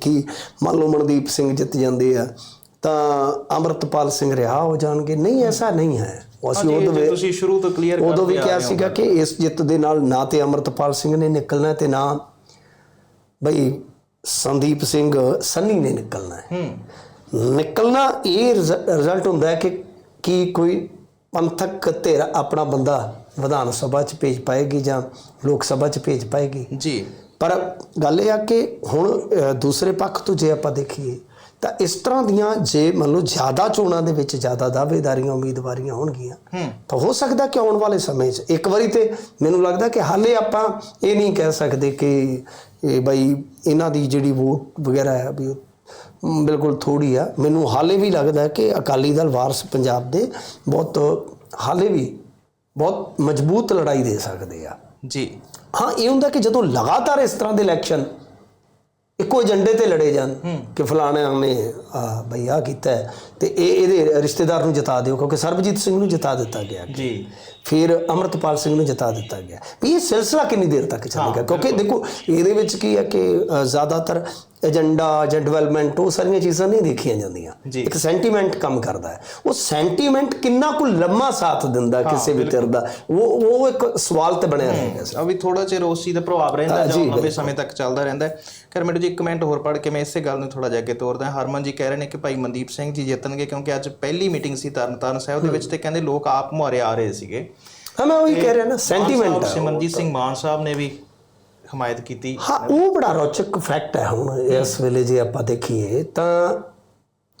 ਕਿ ਮੰਨ ਲਓ ਮਨਦੀਪ ਸਿੰਘ ਜਿੱਤ ਜਾਂਦੇ ਆ ਤਾਂ ਅਮਰਤਪਾਲ ਸਿੰਘ ਰਿਹਾ ਹੋ ਜਾਣਗੇ। ਨਹੀਂ ਐਸਾ ਨਹੀਂ ਹੈ। ਅਸੀਂ ਉਦੋਂ ਵੀ- ਤੁਸੀਂ ਸ਼ੁਰੂ ਤੋਂ ਕਲੀਅਰ ਉਦੋਂ ਵੀ ਕਿਹਾ ਸੀਗਾ ਕਿ ਇਸ ਜਿੱਤ ਦੇ ਨਾਲ ਨਾ ਤੇ ਅਮਰਤਪਾਲ ਸਿੰਘ ਨੇ ਨਿਕਲਣਾ ਤੇ ਨਾ ਬਈ ਸੰਦੀਪ ਸਿੰਘ ਸੰਨੀ ਨੇ ਨਿਕਲਣਾ ਹੈ। ਹੂੰ। ਨਿਕਲਣਾ ਇਹ ਰਿਜ਼ਲਟ ਹੁੰਦਾ ਹੈ ਕਿ ਕੀ ਕੋਈ ਪੰਥਕ ਧਿਰ ਆਪਣਾ ਬੰਦਾ ਵਿਧਾਨ ਸਭਾ ਚ ਭੇਜ ਪਾਏਗੀ ਜਾਂ ਲੋਕ ਸਭਾ ਚ ਭੇਜ ਪਾਏਗੀ। ਜੀ। ਪਰ ਗੱਲ ਇਹ ਆ ਕਿ ਹੁਣ ਦੂਸਰੇ ਪੱਖ ਤੋਂ ਜੇ ਆਪਾਂ ਦੇਖੀਏ ਤਾਂ ਇਸ ਤਰ੍ਹਾਂ ਦੀਆਂ ਜੇ ਮੰਨ ਲਓ ਜ਼ਿਆਦਾ ਚੋਣਾਂ ਦੇ ਵਿੱਚ ਜ਼ਿਆਦਾ ਦਾਅਵੇਦਾਰੀਆਂ ਉਮੀਦਵਾਰੀਆਂ ਹੋਣਗੀਆਂ ਤਾਂ ਹੋ ਸਕਦਾ ਕਿ ਆਉਣ ਵਾਲੇ ਸਮੇਂ 'ਚ ਇੱਕ ਵਾਰੀ ਤੇ ਮੈਨੂੰ ਲੱਗਦਾ ਕਿ ਹਾਲੇ ਆਪਾਂ ਇਹ ਨਹੀਂ ਕਹਿ ਸਕਦੇ ਕਿ ਇਹ ਬਈ ਇਹਨਾਂ ਦੀ ਜਿਹੜੀ ਵੋਟ ਵਗੈਰਾ ਹੈ ਵੀ ਬਿਲਕੁਲ ਥੋੜੀ ਆ। ਮੈਨੂੰ ਹਾਲੇ ਵੀ ਲੱਗਦਾ ਕਿ ਅਕਾਲੀ ਦਲ ਵਾਰਸ ਪੰਜਾਬ ਦੇ ਬਹੁਤ ਹਾਲੇ ਵੀ ਬਹੁਤ ਮਜ਼ਬੂਤ ਲੜਾਈ ਦੇ ਸਕਦੇ ਆ। ਜੀ। ਹਾਂ ਇਹ ਹੁੰਦਾ ਕਿ ਜਦੋਂ ਲਗਾਤਾਰ ਇਸ ਤਰ੍ਹਾਂ ਦੇ ਇਲੈਕਸ਼ਨ ਇੱਕੋ ਏਜੰਡੇ ਤੇ ਲੜੇ ਜਾਣ ਕਿ ਫਲਾਣੇ ਨੇ ਆ ਬਈ ਆ ਕੀਤਾ ਤੇ ਇਹ ਇਹਦੇ ਰਿਸ਼ਤੇਦਾਰ ਨੂੰ ਜਿਤਾ ਦਿਓ ਕਿਉਂਕਿ ਸਰਬਜੀਤ ਸਿੰਘ ਨੂੰ ਜਿਤਾ ਦਿੱਤਾ ਗਿਆ। ਜੀ। ਫਿਰ ਅਮਰਤਪਾਲ ਸਿੰਘ ਨੂੰ ਜਿਤਾ ਦਿੱਤਾ ਗਿਆ। ਵੀ ਇਹ ਸਿਲਸਿਲਾ ਕਿੰਨੀ ਦੇਰ ਤੱਕ ਚੱਲੇਗਾ? ਕਿਉਂਕਿ ਦੇਖੋ ਇਹਦੇ ਵਿੱਚ ਕੀ ਹੈ ਕਿ ਜ਼ਿਆਦਾਤਰ ਏਜੰਡਾ ਜਾਂ ਡਿਵੈਲਪਮੈਂਟ ਉਹ ਸਾਰੀਆਂ ਚੀਜ਼ਾਂ ਨਹੀਂ ਦੇਖੀਆਂ ਜਾਂਦੀਆਂ। ਇੱਕ ਸੈਂਟੀਮੈਂਟ ਕੰਮ ਕਰਦਾ ਹੈ। ਉਹ ਸੈਂਟੀਮੈਂਟ ਕਿੰਨਾ ਕੁ ਲੰਮਾ ਸਾਥ ਦਿੰਦਾ ਕਿਸੇ ਵੀ ਧਿਰ ਦਾ ਉਹ ਉਹ ਇੱਕ ਸਵਾਲ ਤੇ ਬਣਿਆ ਰਹੇਗਾ ਆ ਵੀ ਥੋੜਾ ਜਿਹਾ ਉਸ ਚੀਜ਼ ਦਾ ਪ੍ਰਭਾਵ ਰਹਿੰਦਾ ਜਾਂ ਲੰਬੇ। ਸਮੇਂ ਤੱਕ ਚੱਲਦਾ ਰਹਿੰਦਾ ਹੈ। ਖੈਰ ਮੈਨੂੰ ਜੀ ਇੱਕ ਕਮੈਂਟ ਹੋਰ ਪੜ੍ਹ ਕੇ ਮੈਂ ਇਸੇ ਗੱਲ ਨੂੰ ਥੋੜਾ ਜਿਹਾ ਅੱਗੇ ਤੋਰਦਾ ਹਾਂ। ਹਰਮਨ ਜੀ ਕਹਿ ਰਹੇ ਨੇ ਕਿ ਭਾਈ ਮਨਦੀਪ ਸਿੰਘ ਜੀ ਜਿੱਤਣਗੇ ਕਿਉਂਕਿ ਅੱਜ ਪਹਿਲੀ ਮੀਟਿੰਗ ਸੀ ਤਰਨਤਾਰਨ ਸਾਹਿਬ ਦੇ ਵਿੱਚ ਤੇ ਕਹਿੰਦੇ ਲੋਕ ਆਪ ਮੁਹਾਰੇ ਆ ਰਹੇ ਸੀਗੇ। ਹਾਂ ਮੈਂ ਉਹੀ ਕਹਿ ਰਿਹਾ ਨਾ ਸੈਂਟੀਮੈਂਟ ਸਿਮਰਨਜੀਤ ਸਿੰਘ ਮਾਨ ਸਾਹਿਬ ਨੇ ਵੀ ਹਮਾਇਤ ਕੀਤੀ। ਹਾਂ ਉਹ ਬੜਾ ਰੌਚਕ ਫੈਕਟ ਹੈ ਹੁਣ ਇਸ ਵੇਲੇ ਜੇ ਆਪਾਂ ਦੇਖੀਏ ਤਾਂ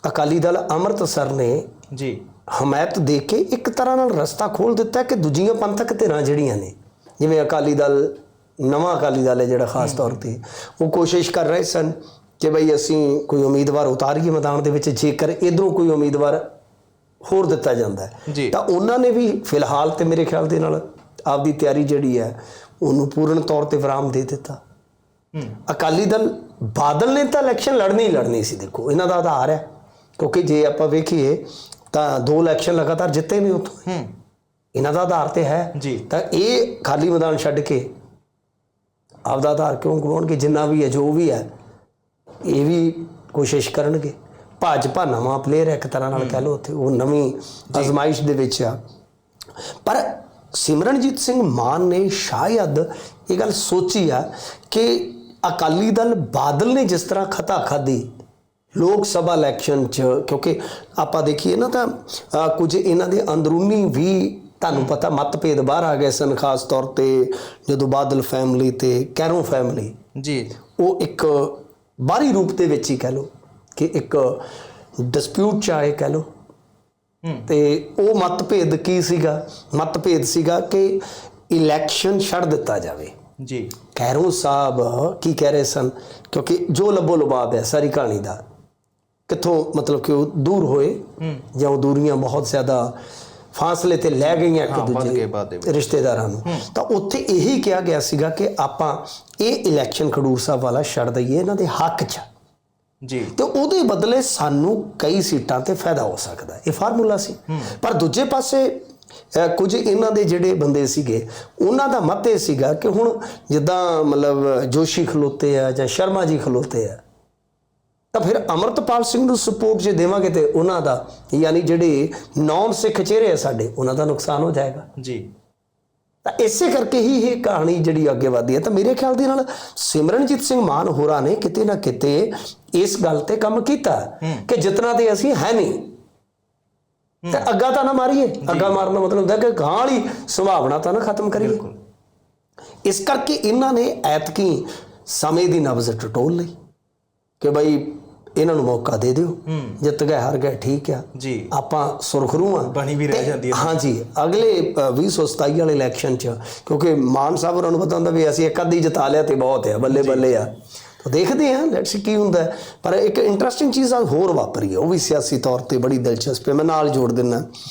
ਅਕਾਲੀ ਦਲ ਅੰਮ੍ਰਿਤਸਰ ਨੇ ਜੀ। ਹਮਾਇਤ ਦੇ ਕੇ ਇੱਕ ਤਰ੍ਹਾਂ ਨਾਲ ਰਸਤਾ ਖੋਲ ਦਿੱਤਾ ਕਿ ਦੂਜੀਆਂ ਪੰਥਕ ਧਿਰਾਂ ਜਿਹੜੀਆਂ ਨੇ ਜਿਵੇਂ ਅਕਾਲੀ ਦਲ ਨਵਾਂ ਅਕਾਲੀ ਦਲ ਹੈ ਜਿਹੜਾ ਖਾਸ ਤੌਰ ਤੇ ਉਹ ਕੋਸ਼ਿਸ਼ ਕਰ ਰਹੇ ਸਨ ਕਿ ਬਈ ਅਸੀਂ ਕੋਈ ਉਮੀਦਵਾਰ ਉਤਾਰੀਏ ਮੈਦਾਨ ਦੇ ਵਿੱਚ ਜੇਕਰ ਇਧਰੋਂ ਕੋਈ ਉਮੀਦਵਾਰ ਹੋਰ ਦਿੱਤਾ ਜਾਂਦਾ ਹੈ। ਤਾਂ ਉਹਨਾਂ ਨੇ ਵੀ ਫਿਲਹਾਲ ਤੇ ਮੇਰੇ ਖਿਆਲ ਦੇ ਨਾਲ ਆਪਦੀ ਤਿਆਰੀ ਜਿਹੜੀ ਹੈ ਉਹਨੂੰ ਪੂਰਨ ਤੌਰ ਤੇ ਵਿਰਾਮ ਦੇ ਦਿੱਤਾ। ਹੂੰ। ਅਕਾਲੀ ਦਲ ਬਾਦਲ ਨੇ ਤਾਂ ਇਲੈਕਸ਼ਨ ਲੜਨੀ ਹੀ ਲੜਨੀ ਸੀ ਦੇਖੋ ਇਹਨਾਂ ਦਾ ਆਧਾਰ ਹੈ। ਕਿਉਂਕਿ ਜੇ ਆਪਾਂ ਵੇਖੀਏ ਤਾਂ ਦੋ ਇਲੈਕਸ਼ਨ ਲਗਾਤਾਰ ਜਿੱਤੇ ਨੇ ਉੱਥੋਂ। ਹੂੰ। ਇਹਨਾਂ ਦਾ ਆਧਾਰ ਤੇ ਹੈ। ਤਾਂ ਇਹ ਖਾਲੀ ਮੈਦਾਨ ਛੱਡ ਕੇ ਆਪਦਾ ਆਧਾਰ ਕਿਉਂ ਗਵਾਉਣਗੇ? ਜਿੰਨਾ ਵੀ ਹੈ ਜੋ ਵੀ ਹੈ ਇਹ ਵੀ ਕੋਸ਼ਿਸ਼ ਕਰਨਗੇ। ਭਾਜਪਾ ਨਵਾਂ ਪਲੇਅਰ ਹੈ ਇੱਕ ਤਰ੍ਹਾਂ ਨਾਲ ਕਹਿ ਲਓ ਉੱਥੇ ਉਹ ਨਵੀਂ ਅਜ਼ਮਾਇਸ਼ ਦੇ ਵਿੱਚ ਆ। ਪਰ ਸਿਮਰਨਜੀਤ ਸਿੰਘ ਮਾਨ ਨੇ ਸ਼ਾਇਦ ਇਹ ਗੱਲ ਸੋਚੀ ਆ ਕਿ ਅਕਾਲੀ ਦਲ ਬਾਦਲ ਨੇ ਜਿਸ ਤਰ੍ਹਾਂ ਖਤਾ ਖਾਦੀ ਲੋਕ ਸਭਾ ਇਲੈਕਸ਼ਨ ਚ ਕਿਉਂਕਿ ਆਪਾਂ ਦੇਖੀਏ ਨਾ ਤਾਂ ਕੁਝ ਇਹਨਾਂ ਦੇ ਅੰਦਰੂਨੀ ਵੀ ਤੁਹਾਨੂੰ ਪਤਾ ਮਤਭੇਦ ਬਾਹਰ ਆ ਗਏ ਸਨ ਖਾਸ ਤੌਰ ਤੇ ਜਦੋਂ ਬਾਦਲ ਫੈਮਿਲੀ ਤੇ ਕੈਰੋਂ ਫੈਮਿਲੀ ਜੀ। ਉਹ ਇੱਕ ਬਾਹਰੀ ਰੂਪ ਦੇ ਵਿੱਚ ਹੀ ਕਹਿ ਲਓ। ਕਿ ਇੱਕ ਡਿਸਪਿਊਟ ਚ ਆਏ ਕਹਿ ਹੂੰ। ਤੇ ਉਹ ਮਤਭੇਦ ਕੀ ਸੀਗਾ? ਮਤਭੇਦ ਸੀਗਾ ਕਿ ਇਲੈਕਸ਼ਨ ਛੱਡ ਦਿੱਤਾ ਜਾਵੇ। ਜੀ। ਕੈਰੋਂ ਸਾਹਿਬ ਕੀ ਕਹਿ ਰਹੇ ਸਨ? ਕਿਉਂਕਿ ਜੋ ਲੱਭੋ ਲਬਾਬ ਹੈ ਸਾਰੀ ਕਹਾਣੀ ਦਾ ਕਿੱਥੋਂ ਮਤਲਬ ਕਿ ਉਹ ਦੂਰ ਹੋਏ ਜਾਂ ਉਹ ਦੂਰੀਆਂ ਬਹੁਤ ਜ਼ਿਆਦਾ ਫਾਸਲੇ ਤੇ ਲੈ ਗਈਆਂ ਇੱਕ ਦੂਜੇ। ਰਿਸ਼ਤੇਦਾਰਾਂ ਨੂੰ। ਤਾਂ ਉੱਥੇ ਇਹੀ ਕਿਹਾ ਗਿਆ ਸੀਗਾ ਕਿ ਆਪਾਂ ਇਹ ਇਲੈਕਸ਼ਨ ਖਡੂਰ ਸਾਹਿਬ ਵਾਲਾ ਛੱਡ ਦਈਏ ਇਹਨਾਂ ਦੇ ਹੱਕ 'ਚ। ਜੀ। ਤੇ ਉਹਦੇ ਬਦਲੇ ਸਾਨੂੰ ਕਈ ਸੀਟਾਂ ਤੇ ਫਾਇਦਾ ਹੋ ਸਕਦਾ। ਇਹ ਫਾਰਮੂਲਾ ਸੀ। ਪਰ ਦੂਜੇ ਪਾਸੇ ਕੁਝ ਇਹਨਾਂ ਦੇ ਜਿਹੜੇ ਬੰਦੇ ਸੀਗੇ ਉਹਨਾਂ ਦਾ ਮਤ ਇਹ ਸੀਗਾ ਕਿ ਹੁਣ ਜਿੱਦਾਂ ਮਤਲਬ ਜੋਸ਼ੀ ਖਲੋਤੇ ਆ ਜਾਂ ਸ਼ਰਮਾ ਜੀ ਖਲੋਤੇ ਆ ਤਾਂ ਫਿਰ ਅਮਰਤਪਾਲ ਸਿੰਘ ਨੂੰ ਸਪੋਰਟ ਜੇ ਦੇਵਾਂਗੇ ਤੇ ਉਹਨਾਂ ਦਾ ਯਾਨੀ ਜਿਹੜੇ ਨਾਨ ਸਿੱਖ ਚਿਹਰੇ ਆ ਸਾਡੇ ਉਹਨਾਂ ਦਾ ਨੁਕਸਾਨ ਹੋ ਜਾਏਗਾ। ਜੀ। ਤਾਂ ਇਸੇ ਕਰਕੇ ਹੀ ਇਹ ਕਹਾਣੀ ਜਿਹੜੀ ਅੱਗੇ ਵਧਦੀ ਹੈ। ਤਾਂ ਮੇਰੇ ਖਿਆਲ ਦੇ ਨਾਲ ਸਿਮਰਨਜੀਤ ਸਿੰਘ ਮਾਨ ਹੋਰਾਂ ਨੇ ਕਿਤੇ ਨਾ ਕਿਤੇ ਇਸ ਗੱਲ ਤੇ ਕੰਮ ਕੀਤਾ ਕਿ ਜਿਤਨਾ ਤੇ ਅਸੀਂ ਹੈ ਨਹੀਂ। ਤੇ ਅੱਗਾ ਤਾਂ ਨਾ ਮਾਰੀਏ। ਅੱਗਾ ਮਾਰਨ ਦਾ ਮਤਲਬ ਹੁੰਦਾ ਕਿ ਗਾਂ ਵਾਲੀ ਸੰਭਾਵਨਾ ਤਾਂ ਨਾ ਖਤਮ ਕਰੀਏ। ਇਸ ਕਰਕੇ ਇਹਨਾਂ ਨੇ ਐਤਕੀ ਸਮੇਂ ਦੀ ਨਬਜ਼ ਟਟੋਲ ਲਈ ਕਿ ਬਈ ਇਹਨਾਂ ਨੂੰ ਮੌਕਾ ਦੇ ਦਿਓ। ਜਿੱਤ ਗਏ ਹਾਰ ਗਏ ਠੀਕ ਆ ਜੀ। ਆਪਾਂ ਸੁਰਖਰੂ ਆ ਬਣੀ ਵੀ ਰਹਿ ਜਾਂਦੀ ਹੈ ਹਾਂਜੀ ਅਗਲੇ ਅ, 2027 ਵਾਲੇ ਇਲੈਕਸ਼ਨ ਚ ਕਿਉਂਕਿ ਮਾਨ ਸਾਹਿਬ ਹੋਰਾਂ ਨੂੰ ਪਤਾ ਹੁੰਦਾ ਵੀ ਅਸੀਂ ਇੱਕ ਅੱਧੀ ਜਿਤਾ ਲਿਆ ਤੇ ਬਹੁਤ ਹੈ ਬੱਲੇ ਬੱਲੇ ਆ। ਤਾਂ ਦੇਖਦੇ ਹਾਂ ਲੈਟਸ ਕੀ ਹੁੰਦਾ। ਪਰ ਇੱਕ ਇੰਟਰਸਟਿੰਗ ਚੀਜ਼ ਆ ਹੋਰ ਵਾਪਰੀ ਹੈ ਉਹ ਵੀ ਸਿਆਸੀ ਤੌਰ ਤੇ ਬੜੀ ਦਿਲਚਸਪ ਹੈ ਮੈਂ ਨਾਲ ਜੋੜ ਦਿੰਦਾ।